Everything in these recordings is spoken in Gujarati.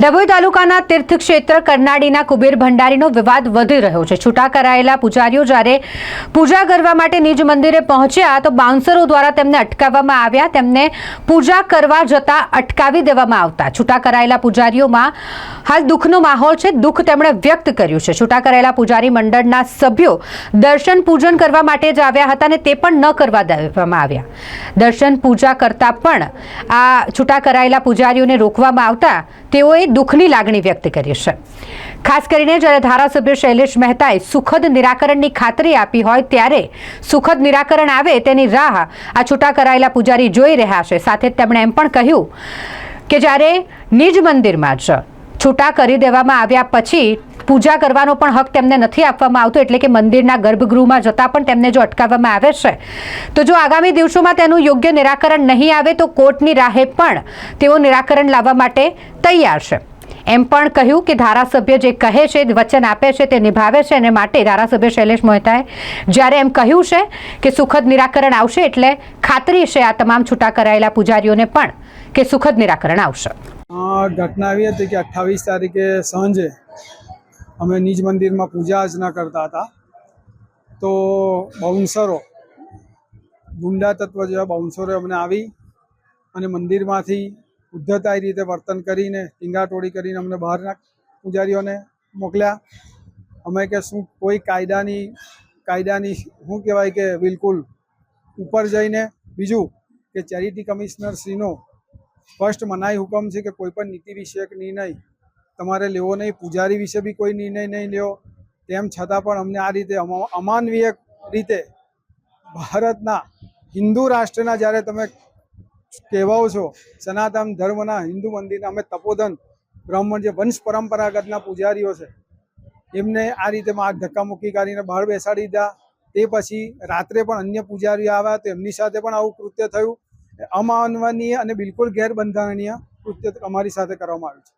ડભોઈ તાલુકાના તીર્થક્ષેત્ર કરનાળીના કુબેર ભંડારીનો વિવાદ વધી રહ્યો છે. છૂટા કરાયેલા પૂજારીઓ જ્યારે પૂજા કરવા માટે નિજ મંદિરે પહોંચ્યા તો બાઉન્સરો દ્વારા તેમને અટકાવવામાં આવ્યા. તેમને પૂજા કરવા જતા અટકાવી દેવામાં આવતા. છૂટા કરાયેલા પૂજારીઓમાં હાલ દુઃખનો માહોલ છે. દુઃખ તેમણે વ્યક્ત કર્યું છે. છૂટા કરાયેલા પૂજારી મંડળના સભ્યો દર્શન પૂજન કરવા માટે જ આવ્યા હતા અને તે પણ ન કરવા દેવામાં આવ્યા. દર્શન પૂજા કરતા પણ આ છૂટા કરાયેલા પૂજારીઓને રોકવામાં આવતા તેઓએ દુઃખની લાગણી વ્યક્ત કરી છે. ખાસ કરીને જ્યારે ધારાસભ્ય શૈલેષ મહેતાએ સુખદ નિરાકરણની ખાતરી આપી હોય ત્યારે સુખદ નિરાકરણ આવે તેની રાહ આ છૂટા કરાયેલા પૂજારી જોઈ રહ્યા છે. સાથે તેમણે એમ પણ કહ્યું કે જ્યારે નિજ મંદિરમાં જ છૂટા કરી દેવામાં આવ્યા પછી પૂજા કરવાનો પણ હક તેમને નથી આપવામાં આવતો, એટલે કે મંદિરના ગર્ભગૃહમાં જતાં પણ તેમને જો અટકાવવામાં આવે છે. તો જો આગામી દિવસોમાં તેનું યોગ્ય નિરાકરણ નહીં આવે તો કોર્ટની રાહે પણ તેઓ નિરાકરણ લાવવા માટે તૈયાર છે. એમ પણ કહ્યું કે ધારાસભ્ય જે કહે છે, વચન આપે છે તે નિભાવે છે અને માટે ધારાસભ્ય શૈલેષ મહેતાએ જ્યારે એમ કહ્યું છે કે સુખદ નિરાકરણ આવશે એટલે ખાતરી છે આ તમામ છૂટા કરાયેલા પૂજારીઓને પણ કે સુખદ નિરાકરણ આવશે. ઘટના આવી હતી કે અઠ્ઠાવીસ તારીખે સાંજે અમે નિજ મંદિરમાં પૂજા અર્ચના કરતા હતા. તો બાઉન્સરો, ગુંડા તત્વ જેવા બાઉન્સરો અમને આવી અને મંદિરમાંથી ઉદ્ધતાઈ રીતે વર્તન કરીને, ટીંગાટોળી કરીને અમને બહારના પૂજારીઓને મોકલ્યા. અમે કે શું કોઈ કાયદાની કાયદાની શું કહેવાય કે બિલકુલ ઉપર જઈને બીજું કે ચેરિટી કમિશનર શ્રીનો સ્પષ્ટ મનાઈ હુકમ છે કે કોઈ પણ નીતિ વિષયક નિર્ણય તમારે લેવો નહીં, પૂજારી વિશે બી કોઈ નિર્ણય નહીં લેવો તેમ છતાં પણ અમને આ રીતે અમા- અમાનવીય રીતે ભારતના હિન્દુ રાષ્ટ્રના જ્યારે તમે કહેવાઓ છો, સનાતન ધર્મના હિન્દુ મંદિરના અમે તપોધન બ્રાહ્મણ જે વંશ પરંપરાગતના પૂજારીઓ છે, એમને આ રીતે ધક્કામુક્કી કરીને બહાર બેસાડી દીધા. તે પછી રાત્રે પણ અન્ય પૂજારીઓ આવ્યા તો એમની સાથે પણ આવું કૃત્ય થયું. અમાનવનીય અને બિલકુલ ગેરબંધારણીય કૃત્ય અમારી સાથે કરવામાં આવ્યું છે.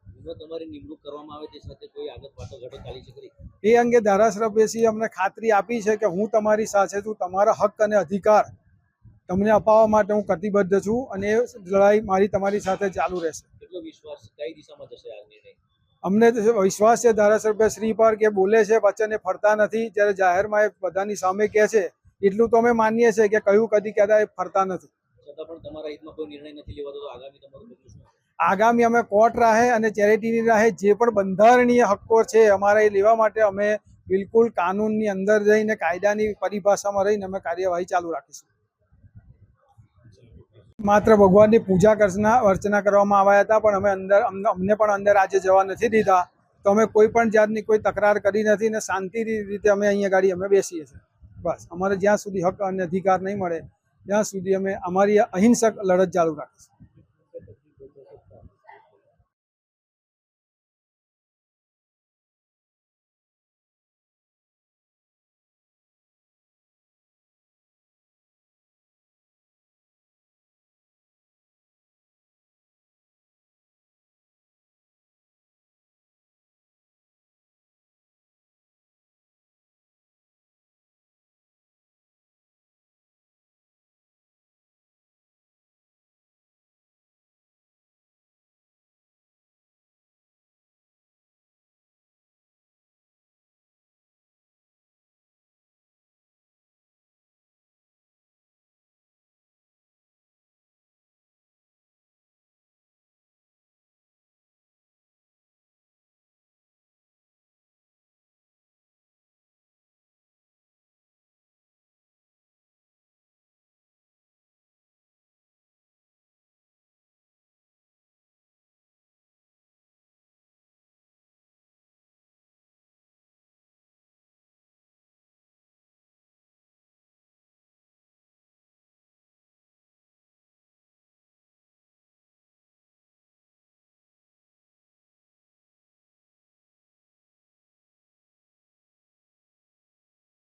એ અંગે ધારાસભ્યશ્રીએ અમને ખાતરી આપી છે કે હું તમારી સાથે છું તમારા હક અને અધિકાર તમને અપાવવા માટે હું કટિબદ્ધ છું અને એ લડાઈ મારી તમારી સાથે ચાલુ રહેશે. અમને વિશ્વાસ છે ધારાસભ્ય શ્રી પર કે બોલે છે વચન ફરતા નથી જ્યારે જાહેરમાં એ બધાની સામે કહે છે એટલું તો અમે માનીએ છીએ કે કયું કદી કહેતા એ ફરતા નથી. છતાં પણ તમારા હિતમાં કોઈ નિર્ણય નથી લેવાતો તો આગામી તમારું પગલું શું આગામી અમે કોર્ટ રાહે અને ચેરિટીની રાહે જે પણ બંધારણીય હક્કો છે અમારા એ લેવા માટે અમે બિલકુલ કાનૂનની અંદર જઈને કાયદાની પરિભાષામાં રહીને અમે કાર્યવાહી ચાલુ રાખીશું. માત્ર ભગવાનની પૂજા અર્ચના અર્ચના કરવામાં આવ્યા હતા, પણ અમે અંદર અમને પણ અંદર આજે જવા નથી દીધા. તો અમે કોઈ પણ જાતની કોઈ તકરાર કરી નથી ને શાંતિની રીતે અમે અહીંયા ગાડી અમે બેસીએ છીએ. બસ, અમારે જ્યાં સુધી હક અને અધિકાર નહીં મળે ત્યાં સુધી અમે અમારી અહિંસક લડત ચાલુ રાખીશું.